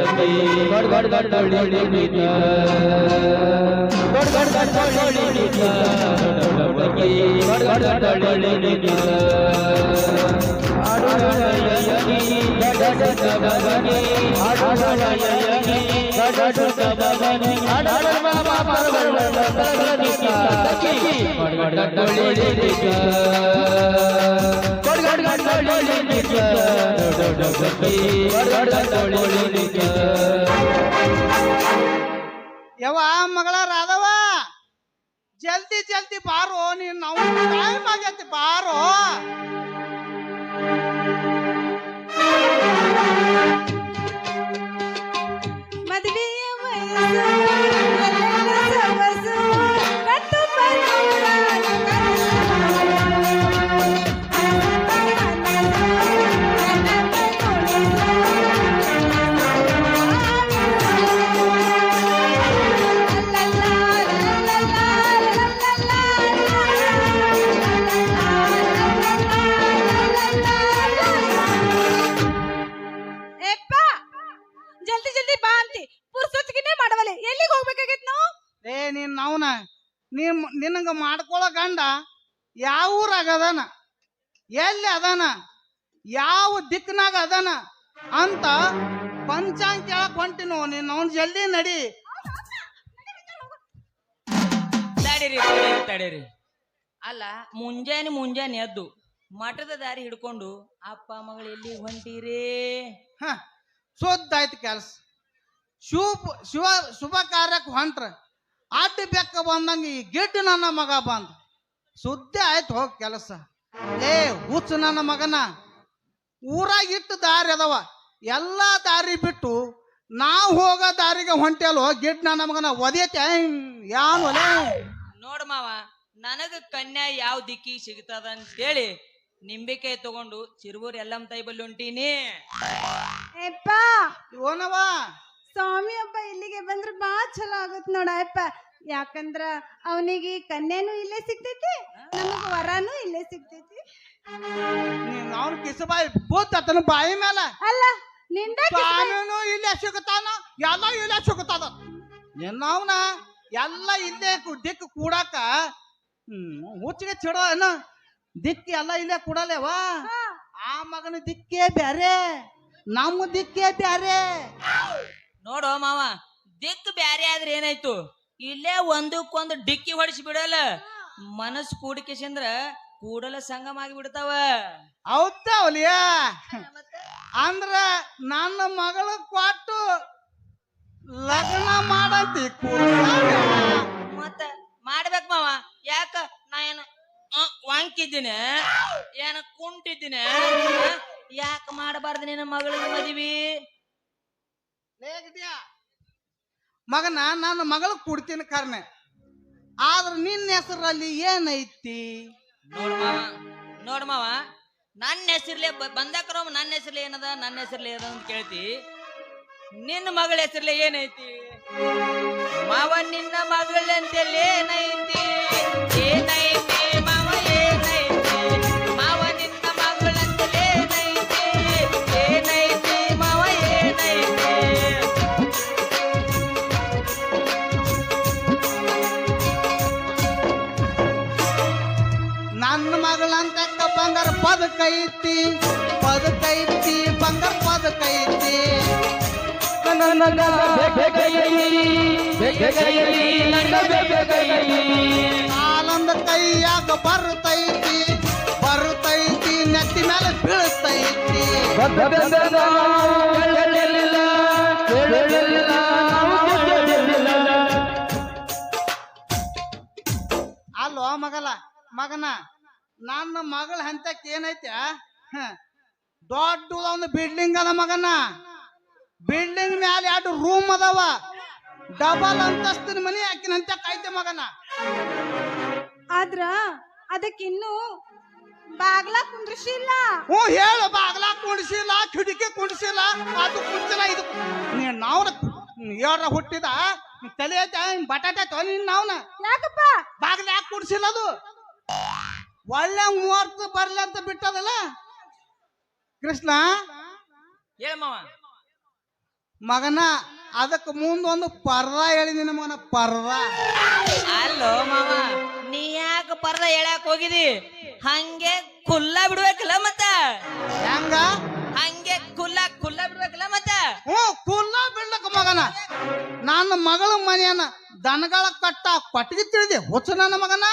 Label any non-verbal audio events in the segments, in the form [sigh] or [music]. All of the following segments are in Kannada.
ತಂಗಿ ಗಡ್ ಗಡ್ ಗಡ್ ಒಳ್ಳಿ ನೀತ ಗಡ್ ಗಡ್ ಗಡ್ ಒಳ್ಳಿ ನೀತ ತಂಗಿ ಯವ ಮಗಳ ರಾಧವ ಜಲ್ದಿ ಜಲ್ದಿ ಬಾರೋ ನೀನ್ ನಾವು ಟೈಮ್ ಆಗೈತಿ ಬಾರೋ. Thank you. ನೀನ್ ಮಾಡ್ಕೊಳ್ಳೋ ಗಂಡ ಯಾವ ಊರಾಗ ಅದಾನ? ಎಲ್ಲಿ ಅದಾನ? ಯಾವ ದಿಕ್ಕನಾಗ ಅದಾನ? ಅಂತ ಪಂಚಾಂಗ ಕೇಳಕ್ ಹೊಂಟಿನೋ ನೀನು? ಅವ್ನು ಜಲ್ದಿ ನಡಿ. ತಡೀರಿ ತಡೀರಿ ತಡೀರಿ. ಅಲ್ಲ ಮುಂಜಾನೆ ಮುಂಜಾನೆ ಎದ್ದು ಮಠದ ದಾರಿ ಹಿಡ್ಕೊಂಡು ಅಪ್ಪ ಮಗಳು ಎಲ್ಲಿ ಹೊಂಟೀರಿ? ಹ ಸೋದ್ದಾಯ್ತು ಕೆಲಸ. ಶುಭ ಶುಭ ಶುಭ ಕಾರ್ಯಕ್ಕೆ ಹೊಂಟ್ರ. ಅಡ್ಡ ಬೆಕ್ಕ ಬಂದಂಗೆ ಈ ಗಿಡ್ಡ ನನ್ನ ಮಗ ಬಂದ. ಸುದ್ದಿ ಆಯ್ತು ಹೋಗ ಕೆಲಸ. ಏ ಹುಚ್ಚು ನನ್ನ ಮಗನ. ಊರಾಗ ಇಟ್ಟು ದಾರಿ ಅದಾವ. ಎಲ್ಲ ದಾರಿ ಬಿಟ್ಟು ನಾವು ಹೋಗೋ ದಾರಿಗೆ ಹೊಂಟೆಲ್ವೋ ಗಿಡ್ ನನ್ನ ಮಗನ ಒದೇತೆ. ಯಾನ್ ಒಲೆ? ನೋಡ್ ಮಾವ ನನಗ ಕನ್ಯಾ ಯಾವ ದಿಕ್ಕಿ ಸಿಗ್ತದ ಅಂತೇಳಿ ನಿಂಬಿಕೆ ತಗೊಂಡು ಚಿರುಬೂರ್ ಎಲ್ಲಮ್ಮ ತಾಯಿ ಬಲ್ಲಿ ಹೊಂಟೀನಿ ಸ್ವಾಮಿ ಹಬ್ಬ ಇಲ್ಲಿಗೆ ಬಂದ್ರೆ ಬಾ ಚಲೋ ಆಗತ್ ನೋಡ ಅಪ್ಪ ಯಾಕಂದ್ರ ಅವನಿಗೆ ಕನ್ಯಾನು ಇಲ್ಲೇ ಸಿಗ್ತೈತಿ ನಮಗ ವರಾನು ಇಲ್ಲೇ ಸಿಗ್ತೈತಿ. ನೀನ್ ಕಿಸಬಾಯಿ ಕಿಸಬಾಯಿ ಆತನ ಬಾಯಿ ಮೇಲೆ. ಅಲ್ಲ ನಿಂದ ಕಾನೂನು ಇಲ್ಲೇ ಸಿಗುತ್ತಾನ ಎಲ್ಲ ಇಲ್ಲೇ ಸಿಗುತ್ತದ. ನಿನ್ನವನ ಎಲ್ಲ ಇಲ್ಲೇ ದಿಕ್ಕು ಕೂಡಾಕ ಹುಚ್ಚಿಗೆ ಚಿಡೋ ಏನ? ದಿಕ್ಕಿ ಎಲ್ಲ ಇಲ್ಲೇ ಕೂಡಲೇವಾ ಆ ಮಗನ ದಿಕ್ಕೇ ಬ್ಯಾರೆ ನಮ್ಮ ದಿಕ್ಕೇ ಬ್ಯಾರೆ. ನೋಡೋ ಮಾವ ದಿಕ್ಕು ಬ್ಯಾರೆ ಆದ್ರೆ ಏನಾಯ್ತು? ಇಲ್ಲೇ ಒಂದಕ್ಕೊಂದು ಡಿಕ್ಕಿ ಹೊಡಿಸಿ ಬಿಡಲ್ಲ. ಮನಸ್ಸು ಕೂಡಿಕೆಸಂದ್ರ ಕೂಡಲ ಸಂಗಮ ಆಗಿ ಬಿಡ್ತಾವ. ಅಂದ್ರ ನನ್ನ ಮಗಳ ಕೊಟ್ಟು ಲಗ್ನ ಮಾಡಂತಿ. ಮತ್ತ ಮಾಡ್ಬೇಕ್ ಮಾವ. ಯಾಕ? ನಾ ಏನು ವಾಂಕಿದ್ದೀನಿ ಏನ ಕುಂಟಿದ್ದೀನಿ ಯಾಕ ಮಾಡಬಾರ್ದು ನಿನ್ನ ಮಗಳ ಮದ್ವಿ? ಲೇಗದ್ಯಾ? ಮಗನ, ನನ್ನ ಮಗಳು ಕೊಡ್ತೀನಿ ಕರ್ನೆ ಆದ್ರೆ ನಿನ್ನ ಹೆಸರಲ್ಲಿ ಏನೈತಿ? ನೋಡ್ ಮಾವ ನೋಡ್ ಮಾವ. ನನ್ನ ಹೆಸರ್ಲೆ ಬಂದಕ್ರಮ ನನ್ನ ಹೆಸರ್ಲೆ ಏನದ, ನನ್ನ ಹೆಸರ್ಲೆ ಏನದ ಅಂತ ಕೇಳ್ತಿ. ನಿನ್ನ ಮಗಳ ಹೆಸರ್ಲೆ ಏನೈತಿ? ಮಾವ, ನಿನ್ನ ಮಗಳಂತೆಲ್ಲ ಏನೈತಿ? ಏನೈತಿ? ಬಂಗಾರ ಪದಕೈತಿ ಪದಕೈತಿ ಬಂಗಾರ ಪದಕೈತಿ. ಆನಂದ ಕೈಯಾಗ ಬರ್ತೈತಿ ಬರ್ತೈತಿ ನೆತ್ತಿ ಮೇಲೆ ಬೀಳ್ತೈತಿ. ಅಲ್ವಾ ಮಗಲ ಮಗನ. ನನ್ನ ಮಗಳ ಹಂತಕ್ಕೆ ಏನೈತೆ? ದೊಡ್ಡ ಒಂದು ಬಿಲ್ಡಿಂಗ್ ಅದ ಮಗನ. ಬಿಲ್ಡಿಂಗ್ ಮ್ಯಾಲ ಎರಡು ರೂಮ್ ಅದಾವ. ಡಬಲ್ ಅಂತಸ್ತಿನ ಮನಿ ಆಕಿನ ಹಂತಕ್ಕೆ ಐತೆ ಮಗನ. ಆದ್ರ ಅದಕ್ಕಿನ್ನು ಬಾಗ್ಲ ಕುಂದ್ರಿಸಿಲ್ಲ. ಹ್ಞೂ ಹೇಳು ಬಾಗ್ಲ ಕುಂಡ್ಸಿಲ್ಲ ಕಿಟಕಿ ಕುಂಡ್ಸಿಲ್ಲ ಅದು ಕುಣಿಸಿಲ್ಲ ಇದು ನೀನ್ ನಾವ್ನ ಏಳ್ರ ಹುಟ್ಟಿದ? ತಲೆ ಐತೆ ಬಟಾಟೆ ನೀನ್ ನಾವ್ನ? ಯಾಕಪ್ಪ? ಬಾಗ್ಲ ಯಾಕೆ ಕುಡಿಸಿಲ್ಲ ಅದು? ಒಳ್ಳೆ ಮೂವತ್ತು ಬರ್ಲಿ ಅಂತ ಬಿಟ್ಟದಲ್ಲ? ಕೃಷ್ಣ? ಮಾವ. ಮಗನ ಅದಕ್ಕೆ ಮುಂದೊಂದು ಪರ್ದ ಹೇಳಿದಿನ ಮಗನ ಪರ್ದ ಅಲ್ಲೋ ಮಾವ ನೀ ಯಾಕೆ ಪರ್ದ ಹೇಳಕ್ ಹೋಗಿದಿ? ಹಂಗೆ ಕುಲ್ಲ ಬಿಡ್ಬೇಕಲ್ಲ ಮತ್ತ? ಹೆಂಗ? ಹಂಗೆ ಕುಲ್ಲ ಕುಲ್ಲ ಬಿಡ್ಬೇಕಲ್ಲ ಮತ್ತ? ಹ್ಞೂ ಕುಲ್ಲ ಬಿಡ್ಲಕ್ಕ ಮಗನ. ನನ್ನ ಮಗಳ ಮನೆಯನ್ನ ದನಗಳ ಕಟ್ಟ ಕೊಟ್ಟಿಗೆ ತಿಳಿದೆ ಹೊಚ್ಚ ನನ್ನ ಮಗನ?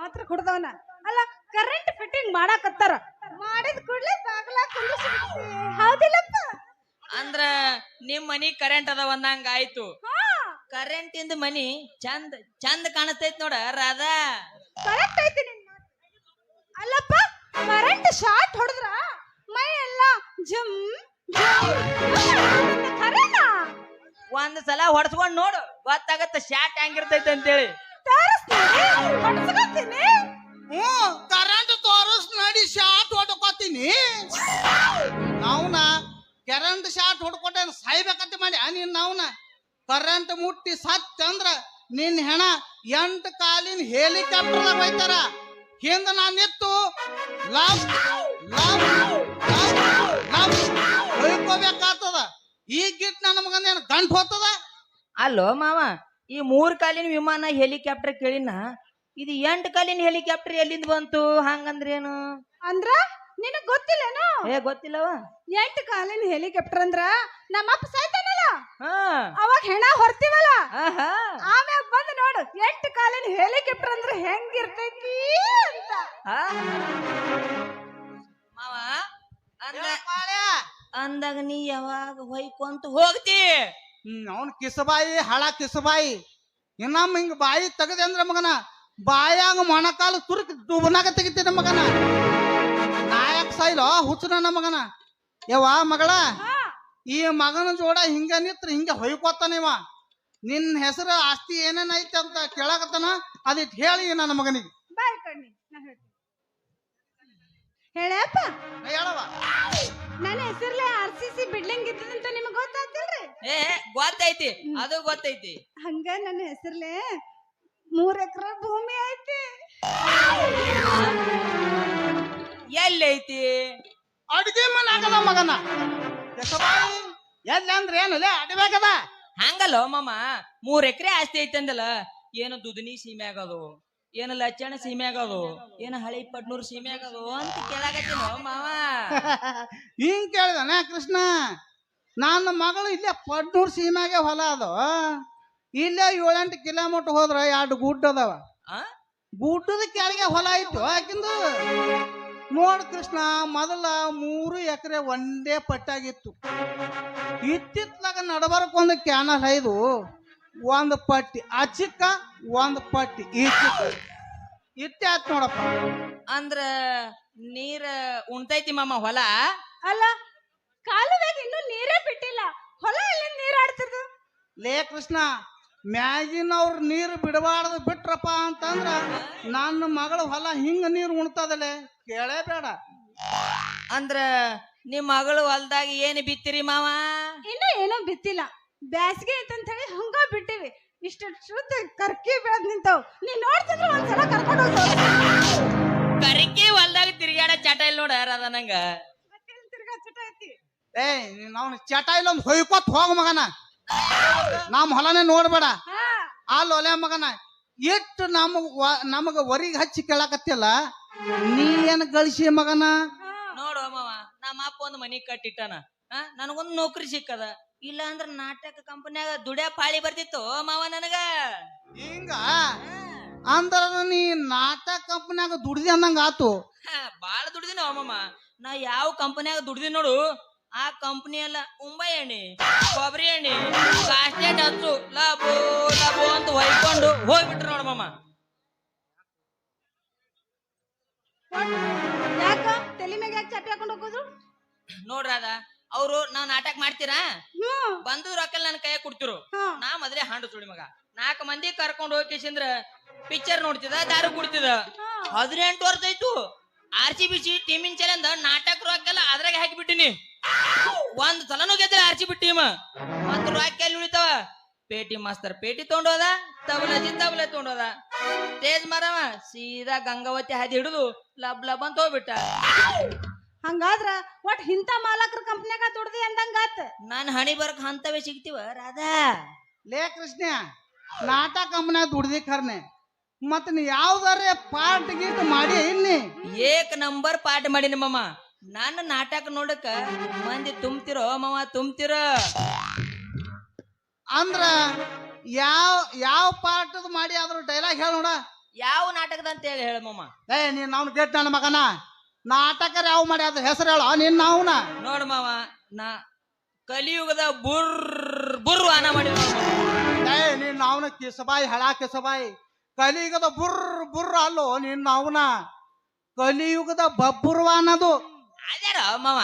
ಏ ಆತ್ರ ಕುಡ್ದವನ? ಅಲ್ಲ ಕರೆಂಟ್ ಫಿಟ್ಟಿಂಗ್ ಮಾಡಾಕತ್ತಾರ. ಮಾಡಿದ ಕೂಡ್ಲೆ ಬಾಗ್ಲ ಹೌದಿಲ್ಲಪ್ಪ. ಅಂದ್ರ ನಿಮ್ ಮನಿ ಕರೆಂಟ್ ಅದ ಒಂದಂಗ ಆಯ್ತು. ಕರೆಂಟ್ ಇಂದ ಮನಿ ಚಂದ ಚಂದ ಕಾಣಿಸ್ತೈತ್ ನೋಡ ರಾಧಾ. ಕರೆಕ್ಟ್ ಐತಿ ನಿನ್ ಮಾತು. ಅಲ್ಲಪ್ಪ ಕರೆಂಟ್ ಶಾರ್ಟ್ ಹೊಡೆದ್ರ ಮೈ ಎಲ್ಲ ಜಮ್ ಕರೆನ ಒಂದ್ ಸಲ ಹೊಡ್ಸ್ಕೊಂಡ್ ನೋಡು ಗೊತ್ತಾಗತ್ತ ಶಾಟ್ ಹೆಂಗಿರ್ತೈತೆ ಅಂತೇಳಿ. ಹೊಡ್ಸ್ಕೊತೀನಿ ಹ್ಞೂ ಕರೆಂಟ್ ತೋರಿಸ್ ನಡಿ ಶಾಟ್ ಹೊಡ್ಕೊತೀನಿ. ನಾವ್ನ ಕರೆಂಟ್ ಶಾಟ್ ಹೊಡ್ಕೊಟ್ಟೆ ಸಾಯ್ಬೇಕಂತ ಮಾಡಿ ನೀನ್ ನಾವ್ನ ಕರೆಂಟ್ ಮುಟ್ಟಿ ಸತ್ ಅಂದ್ರ ನಿನ್ ಹೆಣ ಎಂಟು ಕಾಲಿನ ಹೆಲಿಕಾಪ್ಟರ್ ಹೋಯ್ತಾರ. ಹಿಂದ ನಾನ್ ನಿತ್ತು ಲವ್ ಲವ್ ಲವ್ ಲವ್ ಹೊಯ್ಕೋಬೇಕಾಗ್ತದ. ಈ ಗಿಟ್ ನನ್ನ ಮಗನ ಏನ್ ಗಂಟ್ ಹೋಗ್ತದ ಅಲ್ಲೋ ಮಾವ ಈ ಮೂರ್ ಕಾಲಿನ ವಿಮಾನ ಹೆಲಿಕಾಪ್ಟರ್ ಕೇಳಿನ ಇದು ಎಂಟು ಕಾಲಿನ ಹೆಲಿಕಾಪ್ಟರ್ ಎಲ್ಲಿಂದ ಬಂತು? ಹಂಗಂದ್ರೇನು? ಅಂದ್ರ ನಿನಗ್ ಗೊತ್ತಿಲ್ಲೇನು? ಏ ಗೊತ್ತಿಲ್ಲವ. ಎಂಟು ಕಾಲಿನ ಹೆಲಿಕಾಪ್ಟರ್ ಅಂದ್ರ ನಮ್ಮಪ್ಪ ಸಾಯ್ತಾನಲ್ಲ ಹಾ. ಅವಾಗ ಹೆಣ ಹೊರ್ತೀವಲ್ಲ? ಆಹಾ. ಆಮ್ಯಾಗ ಬಂದು ನೋಡು ಎಂಟು ಕಾಲಿನ ಹೆಲಿಕಾಪ್ಟರ್ ಅಂದ್ರ ಹೆಂಗಿರ್ತೈತಿ ಅಂತ. ಆ. ಮಾವ ಅಂದ ಅಂದಾಗ ನೀ ಯಾವಾಗ ಹೊಯ್ಕೊಂತ ಹೋಗ್ತಿ? ಅವನ್ ಕಿಸಬಾಯಿ ಹಳ ಕಿಸಬಾಯಿ. ಇನ್ನೊಮ್ಮೆ ಹಿಂಗ್ ಬಾಯಿ ತೆಗದೆ ಅಂದ್ರ ಮಗನ ಬಾಯಾಗ ಮೊಣಕಾಲು ತುರುಕಿ ದುಬನಾಗ ತೆಗಿತೀನಿ ಮಗನ. ನಾಯಕ್ ಸಾಯಿಲ ಹುಚ್ಚು ನನ್ನ ಮಗನ. ಯವ್ವ ಮಗಳ ಈ ಮಗನ ಜೋಡ ಹಿಂಗ ನಿತ್ರ ಹಿಂಗ ಹೊಯ್ಕೋತಾನ ಇವ. ನಿನ್ ಹೆಸರು ಆಸ್ತಿ ಏನೇನ್ ಐತೆ ಅಂತ ಕೇಳಾಕತ್ತಾನ ಅದಿಟ್ ಹೇಳಿ ನನ್ನ ಮಗನಿಗೆ. ಬಾಯ್ ಕಣ್ಣಿ ನಾ ಹೇಳ್ತೀನಿ. ಹೇಳಪ್ಪ. ಹೇಳವ ನನ್ನ ಹೆಸರ್ಲೆ ಆರ್ ಸಿ ಸಿ ಬಿಲ್ಡಿಂಗ್ ಇದ್ದದಂತ ನಿಮಗೆ ಗೊತ್ತಾಗ್ತಿಲ್ರಿ? ಏ ಗೊತ್ತೈತಿ ಅದು ಗೊತ್ತೈತಿ. ಹಂಗ ನನ್ನ ಹೆಸರ್ಲೆ ಮೂರ್ ಎಕರೆ ಭೂಮಿ ಐತಿ. ಎಲ್ಲೈತಿ? ಅಡ್ಗೆ ಮನೆ ಆಗದ ಮಗನ? ಎಲ್ಲ ಎಲ್ಲಿ ಅಂದ್ರೆ ಏನಲ್ಲ ಅಡಬೇಕದ ಹಂಗಲ್ಲ ಮಾಮ ಮೂರ್ ಎಕರೆ ಆಸ್ತಿ ಐತಿ ಅಂದಲ್ಲ ಏನು ದುದನಿ ಸೀಮೆ ಆಗೋದು ಏನು ಲಚ್ಚಣ ಸೀಮೆ ಆಗೋದು ಏನು ಹಳೆ ಪಡ್ನೂರ್ ಸೀಮೆ ಆಗೋದು ಅಂತ ಕೇಳಾಕತ್ತೀನೋ ಮಾವ. [laughs] ಹಿಂಗ್ ಕೇಳ್ದನ ಕೃಷ್ಣ ನನ್ನ ಮಗಳು ಇಲ್ಲೇ ಪಡ್ನೂರ್ ಸೀಮೆಗೆ ಹೊಲ ಅದು. ಇಲ್ಲೇ ಏಳೆಂಟು ಕಿಲೋಮೀಟರ್ ಹೋದ್ರ ಎರಡು ಗುಡ್ಡ ಅದಾವ. ಆ? ಗುಡ್ಡದ ಕೆಳಗೆ ಹೊಲ ಐತು ಯಾಕಿಂದು ನೋಡ್ ಕೃಷ್ಣ ಮೊದಲ ಮೂರು ಎಕರೆ ಒಂದೇ ಪಟ್ಟಾಗಿತ್ತು. ಇತ್ತಿತ್ಲಾಗ ನಡಬರ್ಕೊಂದು ಕ್ಯಾನಲ್ ಐದು ಒಂದು ಪಟ್ಟಿ ಅಚಿಕ್ಕ ಒಂದು ಪಟ್ಟಿ ಈ ಚಿಕ್ಕ ಇಟ್ಟೆ ಆತ್ ನೋಡಪ್ಪ. ಅಂದ್ರ ನೀರ ಉಣ್ತೈತಿ ಮಾಮ ಹೊಲ? ಅಲ್ಲ ಕಾಲುವೆಗೆ ಇನ್ನೂ ನೀರೇ ಬಿಟ್ಟಿಲ್ಲ. ಹೊಲ ಎಲ್ಲ ನೀರ್ ಆಡ್ತಿದ್ದು ಲೇ ಕೃಷ್ಣ ಮ್ಯಾಗಿನ ಅವ್ರ ನೀರು ಬಿಡಬಾರ್ದು ಬಿಟ್ರಪ್ಪ ಅಂತಂದ್ರ ನನ್ನ ಮಗಳ ಹೊಲ ಹಿಂಗ ನೀರು ಉಣ್ತದಲೆ? ಕೇಳೇ ಬೇಡ. ಅಂದ್ರ ನಿಮ್ ಮಗಳು ಹೊಲ್ದಾಗ ಏನ್ ಬಿತ್ತಿರಿ ಮಾವ? ಇನ್ನ ಏನೋ ಬಿತ್ತಿಲ್ಲ. ಬ್ಯಾಸಿಗೆ ಐತಂತ ಹೇಳಿ ಹಂಗ ಬಿಟ್ಟಿವಿ. ಇಷ್ಟ ಶುದ್ಧ ಕರ್ಕಿ ಬೆಳೆದ್ ನಿಂತಾವ್. ನೀ ನೋಡ್ತಿದ್ರೆ ಒಂದ್ಸಲ ಕರ್ಕೊಂಡು ಹೋಗ್ತಾವ. ಕರಿಕಿ ಹೊಲ್ದಾಗ ತಿರ್ಗ್ಯಾಡ ಚಟ ಇಲ್ಲ ನೋಡ ಅದ ನಂಗ. ತಿರ್ಗಾ ಚಟ ಐತಿ? ಏ ನಾವು ಚಟ ಇಲ್ಲೊಂದು ಹೊಯ್ಕೊತ್ ಹೋಗ ಮಗನ. ನಮ್ಮ ಹೊಲನೇ ನೋಡ್ಬೇಡ. ಹಾ. ಲೊಲೆ ಒಲೆ ಮಗನ ಎಷ್ಟು ನಮ್ ನಮಗ ವರಿಗೆ ಹಚ್ಚಿ ಕೇಳಾಕತ್ತಿಲ್ಲ ನೀ ಏನ್ ಗಳಿಸಿ ಮಗನ? ನೋಡು ಮಾವ ನಮ್ಮ ಅಪ್ಪ ಒಂದ್ ಮನಿ ಕಟ್ಟಿಟ್ಟನ. ನನಗೊಂದು ನೌಕರಿ ಸಿಕ್ಕದ. ಇಲ್ಲ ಅಂದ್ರ ನಾಟಕ ಕಂಪನ್ಯಾಗ ದುಡ್ಯಾ ಪಾಳಿ ಬರ್ತಿತ್ತು ಮಾವ ನನಗ. ಹಿಂಗ? ಅಂದ್ರ ನೀ ನಾಟಕ ಕಂಪನ್ಯಾಗ ದುಡ್ದಿ ಅಂದಂಗ ಆತು. ಬಾಳ ದುಡ್ದಿನ ಮಾಮ ನಾ ಯಾವ ಕಂಪನ್ಯಾಗ ದುಡ್ದಿನ ನೋಡು. ಆ ಕಂಪನಿ ಎಲ್ಲ ಮುಂಬೈ ಎಣ್ಣೆ ಕೊಬ್ಬರಿ ಎಣ್ಣೆ ಕಾಸ್ಟೇಟ್ ಹಚ್ಚು. ಲಾಭೋ ಲಬೋ ಅಂತ ಹೊಯ್ಕೊಂಡು ಹೋಗ್ಬಿಟ್ರು ನೋಡಮ್ಮ ಮಾಮ. ಯಾಕ ತಲೆ ಮ್ಯಾಗ ಯಾಕೆ ಹಾಕೊಂಡು ಹೋಗೋದು? ನೋಡ್ರಿ ಅದ ಅವ್ರು ನಾವ್ ನಾಟಕ ಮಾಡ್ತೀರಾ? ಬಂದು ರೊಕ್ಕ ನನ್ನ ಕೈಯಾಗ ಕೊಡ್ತಿರು. ನಾ ಮೊದಲೇ ಹಾಂಡು ಸುಳಿ ಮಗ. ನಾಲ್ಕು ಮಂದಿ ಕರ್ಕೊಂಡು ಹೋಗಿಸಿಂದ್ರ ಪಿಕ್ಚರ್ ನೋಡ್ತಿದ ದಾರು ಕುಡ್ತಿದ ಹದಿನೆಂಟು ವರ್ಷ ಆಯ್ತು. ಆರ್ ಸಿ ಬಿ ಸಿ ಟೀಮಿನ ಚಲಂದ ನಾಟಕ ರೊಕ್ಕೆಲ್ಲ ಅದ್ರಾಗ ಹಾಕಿಬಿಟ್ಟಿನಿ. ಒಂದ್ ಸಲನು ಗೆದ್ರೆ ಆರ್ಚಿ ಬಿಟ್ಟೀಮ ಟೀಮ್ ಮತ್ ರೊಕ್ಕ ಎಲ್ಲಿ ಉಳಿತಾವ. ಪೇಟಿ ಮಾಸ್ತರ್ ಪೇಟಿ ತಗೊಂಡೋದ ತಬಲಜಿ ತಬಲ ತಗೊಂಡೋದ. ತೇಜ್ ಮರವ ಸೀದಾ ಗಂಗಾವತಿ ಹಾದಿ ಹಿಡಿದು ಲಬ್ ಲಬ್ ಅಂತ ಹೋಗ್ಬಿಟ್ಟ. ಹಂಗಾದ್ರ ಒಟ್ ಹಿಂತ ಮಾಲಕ್ರ ಕಂಪ್ನ್ಯಾಗ ದುಡ್ದಿ ಅಂದಂಗಾತ್ ನನ್ ಹಣಿ ಬರಕ್ ಅಂತವೇ ಸಿಗ್ತೀವ ರಾಧಾ? ಲೇ ಕೃಷ್ಣ ನಾಟಕ ಕಂಪ್ನಿಯಾಗ ದುಡ್ದಿ ಖರ್ನೆ ಮತ್ ನೀ ಯಾವ್ದಾರೆ ಪಾರ್ಟ್ ಗೀಟ್ ಮಾಡಿ ಇನ್ನಿ? ಏಕ್ ನಂಬರ್ ಪಾರ್ಟ್ ಮಾಡಿ ಮಮ್ಮ ನನ್ನ ನಾಟಕ ನೋಡಕ ಮಂದಿ ತುಂಬ್ತಿರೋ ಮಾವ ತುಂಬ್ತಿರೋ. ಅಂದ್ರ ಯಾವ ಯಾವ ಪಾರ್ಟ್ ಮಾಡಿ ಆದ್ರೂ ಡೈಲಾಗ್ ಹೇಳ ನೋಡ. ಯಾವ ನಾಟಕದ ಅಂತ ಹೇಳಿ ಹೇಳ ಮಮ್ಮ ಏ ನೀನ್ ನಾವು ಗೆಟ್ ನನ್ನ ಮಗನ. ನಾಟಕರ ಯಾವ ಮಾಡಿ ಅದ್ರ ಹೆಸರು ಹೇಳ. ನಿನ್ನ ನಾವ್ನ ನೋಡ್ ಮಾವ ನಾ ಕಲಿಯುಗದ ಬುರ್ ಬುರ್ ವಾನ ಮಾಡಿ ಏ ನಿನ್ನ ಅವನ ಕಿಸಬಾಯಿ ಹಳ ಕಿಸಬಾಯಿ ಕಲಿಯುಗದ ಬುರ್ ಬುರ್ ಅಲ್ಲೋ ನಿನ್ನ ಅವನ. ಕಲಿಯುಗದ ಬಬ್ಬುರ್ವ ಅನ್ನೋದು ಮಾವ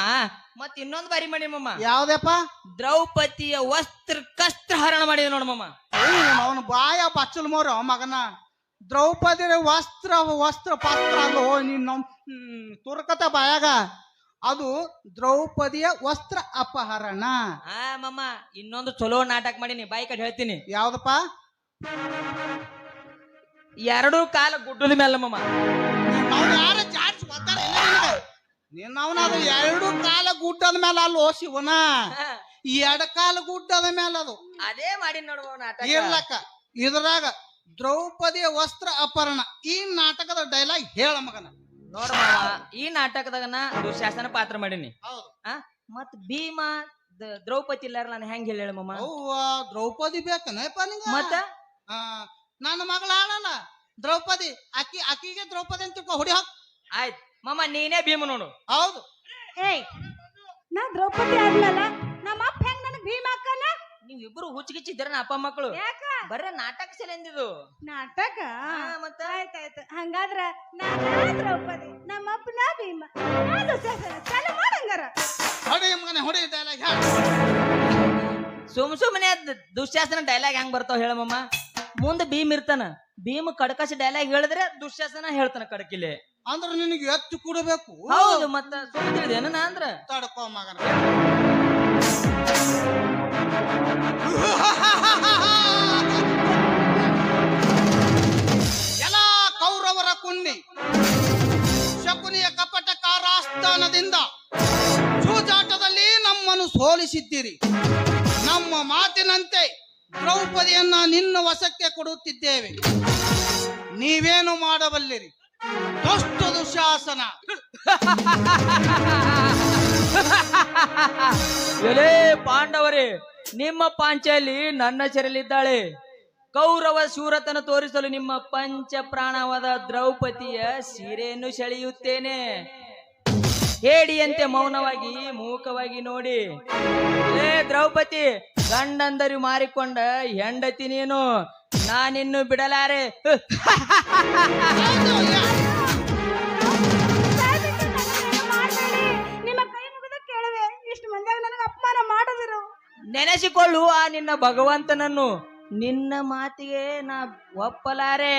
ಮತ್ ಇನ್ನೊಂದ್ ಬಾರಿ ಮಾಡಿ ಮಮ್ಮ ಯಾವ್ದಪ್ಪ? ದ್ರೌಪದಿಯ ವಸ್ತ್ರ ಕಸ್ತ್ರ ಹರಣ ಮಾಡಿದ ನೋಡ ಮಮ್ಮ ಅವನ ಬಾಯ ಬಚ್ಚಲ್ ಮೋರ ಮಗನ. ದ್ರೌಪದಿ ವಸ್ತ್ರ ವಸ್ತ್ರ ಪಾತ್ರ ಅಲ್ಲೋ ನಿನ್ನ ಹ್ಮ್, ತುರ್ಕತ ಬಾಯಾಗ. ಅದು ದ್ರೌಪದಿಯ ವಸ್ತ್ರ ಅಪಹರಣ. ಆ ಮಮ್ಮ ಇನ್ನೊಂದು ಚಲೋ ನಾಟಕ ಮಾಡೀನಿ ಬಾಯಿ ಕಡೆ ಹೇಳ್ತೀನಿ. ಯಾವ್ದಪ್ಪ? ಎರಡು ಕಾಲ ಗುಡ್ಡದ ಮೇಲೆ ಮಮ್ಮ ಯಾರ ನಿನ್ನ ಅವನ ಅದು ಎರಡು ಕಾಲ ಗುಡ್ಡದ ಮೇಲೆ ಅಲ್ಲೋ ಶಿವನ? ಎಡ ಕಾಲ ಗುಡ್ಡದ ಮೇಲೆ ಅದು. ಅದೇ ಮಾಡಿ ನೋಡುವ ನಾಟಕ. ಇರ್ಲಕ್ಕ ಇದ್ರಾಗ ದ್ರೌಪದಿಯ ವಸ್ತ್ರ ಅಪಹರಣ ಈ ನಾಟಕದ ಡೈಲಾಗ್ ಹೇಳ ಮಗನ. ನೋಡ ಮಾವ ಈ ನಾಟಕದಾಗ ನಾ ದುಶಾಸನ ಪಾತ್ರ ಮಾಡೀನಿ. ಮತ್ ಭೀಮ ದ್ರೌಪದಿ ಇಲ್ಲಾರ ನಾನು ಹೆಂಗ್ ಹೇಳ ಮಮ್ಮ? ದ್ರೌಪದಿ ಬೇಕನಪ್ಪ ನಿಂಗ? ಮತ್ತ? ನನ್ನ ಮಗಳ ಆಡಲ್ಲ ದ್ರೌಪದಿ ಅಕ್ಕಿ ಅಕ್ಕಿಗೆ ದ್ರೌಪದಿ ಅಂತ ಹೊಡಿ ಹಾಕ್. ಆಯ್ತ್. ಮಮ್ಮ ನೀನೇ ಭೀಮ ನೋಡು ಹೌದು. ಏಯ್ ನಾ ದ್ರೌಪದಿ ಆಗ್ಲಲ್ಲ? ನಮ್ಮ ಅಪ್ಪ ಹೆಂಗ್ ನನಗ್ ಭೀಮ ಅಕ್ಕನ? ನೀವ್ ಇಬ್ರು ಹುಚ್ಚಿಗಿಚ್ಚಿದ್ರ ಅಪ್ಪ ಮಕ್ಕಳು. ಯಾಕ? ಬರ ನಾಟಕ ಸೆಲೆಂದಿದು ನಾಟಕ? ಮತ್ತ? ಆಯ್ತಾಯ್ತು ಹಂಗಾದ್ರ ನಾನಾ ದ್ರೌಪದಿ ನಮ್ಮ ಅಪ್ಪನ ಭೀಮ. ನಾ ದುಶ್ಯಾಸನ ಚಲ ಮಾಡಂಗಾರ ಹೊಡಿ ಮಗನ ಹೊಡಿ ಡೈಲಾಗ್ ಹೇಳ. ಸುಮ್ ಸುಮ್ಮನೆ ದುಶ್ಯಾಸನ ಡೈಲಾಗ್ ಹೆಂಗ್ ಬರ್ತಾವ ಹೇಳ ಮಮ್ಮ. ಮುಂದೆ ಭೀಮ್ ಇರ್ತಾನ. ಭೀಮ್ ಕಡಕಸಿ ಡೈಲಾಗ್ ಹೇಳಿದ್ರೆ ದುಶ್ಯಾಸನ ಹೇಳ್ತಾನ ಕಡಕಿಲೆ. ಅಂದ್ರ ನಿನಗೆ ಎತ್ತು ಕೊಡಬೇಕು? ಹೌದು ಮತ್ತ ಸುಮ್ ತಿಳಿದೇನ ನಾ ಅಂದ್ರ? ತಡ್ಕೋ ಮಗನ. ಎಲ್ಲ ಕೌರವರ ಕುನ್ನಿ. ಶಕುನಿಯ ಕಪಟ ಕಾರಾಸ್ಥಾನದಿಂದ ಜೂಜಾಟದಲ್ಲಿ ನಮ್ಮನ್ನು ಸೋಲಿಸಿದ್ದೀರಿ. ನಮ್ಮ ಮಾತಿನಂತೆ ದ್ರೌಪದಿಯನ್ನ ನಿನ್ನ ವಶಕ್ಕೆ ಕೊಡುತ್ತಿದ್ದೇವೆ. ನೀವೇನು ಮಾಡಬಲ್ಲಿರಿ? ದುಷ್ಟ ದುಶಾಸನ ಎಲೇ ಪಾಂಡವರೇ ನಿಮ್ಮ ಪಾಂಚಲ್ಲಿ ನನ್ನ ಚೆರಲಿದ್ದಾಳೆ ಕೌರವ ಶೂರತನ ತೋರಿಸಲು ನಿಮ್ಮ ಪಂಚ ಪ್ರಾಣವಾದ ದ್ರೌಪದಿಯ ಸೀರೆಯನ್ನು ಸೆಳೆಯುತ್ತೇನೆ. ಹೇಡಿಯಂತೆ ಮೌನವಾಗಿ ಮೂಕವಾಗಿ ನೋಡಿ. ಏ ದ್ರೌಪದಿ ಗಂಡಂದರು ಮಾರಿಕೊಂಡ ಹೆಂಡತಿ ನೀನು. ನಾನಿನ್ನು ಬಿಡಲಾರೆ. ಮಾಡದಿರು. ನೆನೆಸಿಕೊಳ್ಳುವ ಆ ನಿನ್ನ ಭಗವಂತನನ್ನು ನಿನ್ನ ಮಾತಿಗೆ ನಾ ಒಪ್ಪಲಾರೆ.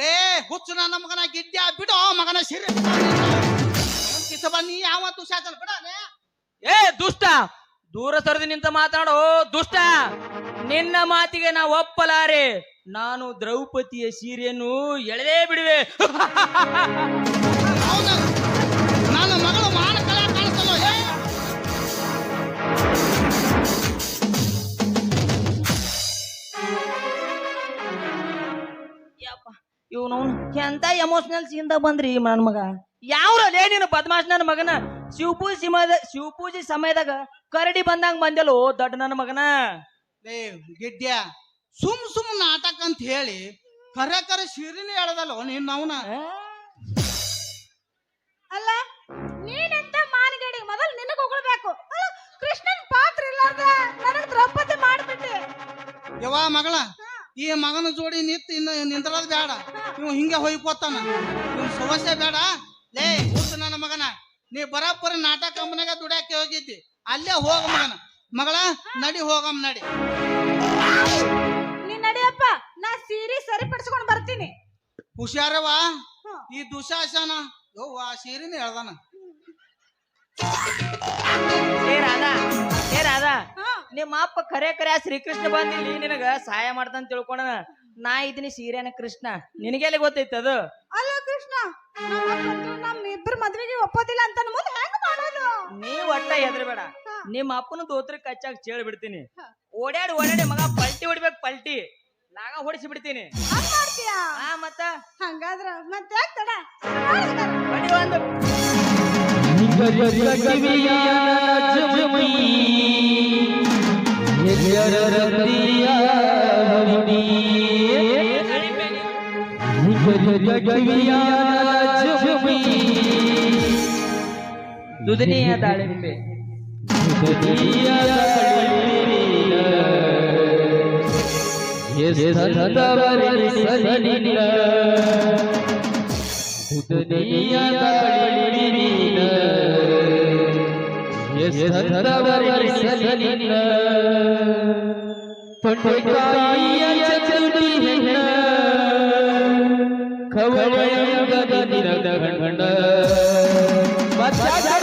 ಲೇ ಹುಚ್ಚು ನನ್ನ ಮಗನ ಗಿಡ್ಡ ಬಿಡೋ ಮಗನ ಸಿರಿ. ಕಿಸಬ ನೀ ಯಾವತ್ತು ಸಾಚಲ್ ಬಿಡ ಲೇ. ಏ ದುಷ್ಟ. ದೂರ ಸರಿದು ನಿಂತ ಮಾತಾಡೋ ದುಷ್ಟ! ನಿನ್ನ ಮಾತಿಗೆ ನಾ ಒಪ್ಪಲಾರೆ. ನಾನು ದ್ರೌಪದಿಯ ಸೀರೆಯನ್ನು ಎಳೆದೇ ಬಿಡುವೆ. ಇವನು ಎಂತ ಎಮೋಷನಲ್ ಸೀನ್ದಾಗ ಬಂದ್ರಿ ನನ್ನ ಮಗ? ಯಾವ್ರಲ್ಲೇ ನೀನು ಬದ್ಮಾಶ್ ನನ್ನ ಮಗನ? ಶಿವಪೂಜೆ ಸಮಯದ ಶಿವಪೂಜೆ ಸಮಯದಾಗ ಕರಡಿ ಬಂದಂಗ ಬಂದೆಲ್ಲೋ ದೊಡ್ಡ ನನ್ನ ಮಗನ. ಲೇ ಗಿಡ್ಯ ಸುಮ್ ಸುಮ್ ನಾಟಕ ಅಂತ ಹೇಳಿ ಕರೆ ಕರೆ ಶಿರಿನ ಹೇಳದಲ್ಲ ನೀನ್ ಅವನ. ಅಲ್ಲ ನೀನೆಂತ ಮಾನಗಡಿ ಮೊದಲು ನಿನಗ ಹೊಗಳ್ಬೇಕು. ಅಲ್ಲ, ಕೃಷ್ಣನ್ ಪಾತ್ರ ಇಲ್ಲಾರ್ದ ನನಗ್ ದ್ರೌಪದಿ ಮಾಡ್ಬಿಟ್ಟೆ. ಯವ್ವ ಮಗಳ ಈ ಮಗನ ಜೋಡಿ ನಿಂತು ಇನ್ನ ನಿಂದ್ರದ್ ಬೇಡ ಇವ್ ಹಿಂಗೆ ಹೋಯ್ಕೋತಾನ. ಇವ್ ಸಮಸ್ಯೆ ಬೇಡ ಲೇ ಹುಟ್ಟು ನನ್ನ ಮಗನ. ನೀ ಬರಾಬರಿ ನಾಟಕ ಕಂಪನಿಯಾಗ ದುಡ್ಯಾಕೆ ಹೋಗಿದ್ದಿ? ಅಲ್ಲೇ ಹೋಗ ಮಗನ. ಮಗಳ ನಡಿ ಹೋಗಮ್ ನಡಿ. ನೀ ನಡಿಯಪ್ಪ ನಾ ಸೀರೆ ಸರಿಪಡಿಸ್ಕೊಂಡು ಬರ್ತೀನಿ. ಹುಷಾರವಾ? ಈ ದುಶಾಸನ. ಯವ್ವ ಸೀರಿನ ಹೇಳ್ದಾನ. ಏ ರಾಧಾ ಏ ರಾಧಾ. ಹಾ? ನಿಮ್ಮ ಅಪ್ಪ ಖರೆ ಖರೆ ಆ ಶ್ರೀಕೃಷ್ಣ ಬಂದಿಲ್ಲಿ ನಿನಗ ಸಹಾಯ ಮಾಡ್ತಾನ ತಿಳ್ಕೊಂಡ ನಾ ಇದೀನಿ ಸೀರೆನ ಕೃಷ್ಣ. ನಿನಗೆಲ್ಲಿ ಗೊತ್ತೈತೆ ಅದು? ಅಲ್ಲ ಕೃಷ್ಣ ನಮ್ಮ ಇಬ್ಬರ ಮದ್ವೆಗೆ ಒಪ್ಪೋದಿಲ್ಲ ಅಂತ ಮುಂದೆ ಹೆಂಗ್ ಮಾಡೋದು? ನೀ ಒಟ್ಟ ಹೆದರ್ಬೇಡ. ನಿಮ್ಮ ಅಪ್ಪನ ದೋತ್ರ ಕಚ್ಚಾಗ ಚೇಳ್ ಬಿಡ್ತೀನಿ. ಓಡಾಡಿ ಓಡಾಡಿ ಮಗ ಪಲ್ಟಿ ಹೊಡಿಬೇಕು ಪಲ್ಟಿ. ಲಾಗ ಹೊಡಿಸಿ ಬಿಡ್ತೀನಿ. ಹಂಗ್ ಮಾಡ್ತೀಯಾ? ಆ ಮತ್ತ? ಹಂಗಾದ್ರ ಮತ್ತೆ ಯಾಕ್ ತಡ? ಮಾಡು ಹಂಗಾರ. ಬಡಿ ಒಂದು ನಡಿಪೆ ನೀನು. ದುದನಿಯ ದಾಳಿಂಬೆ ತೊಂಡೆಕಾಯಿಯ सलिन्न पंडिताय चतुर्भिन्न खवळयं गदनिरदघण्ड मत्सादा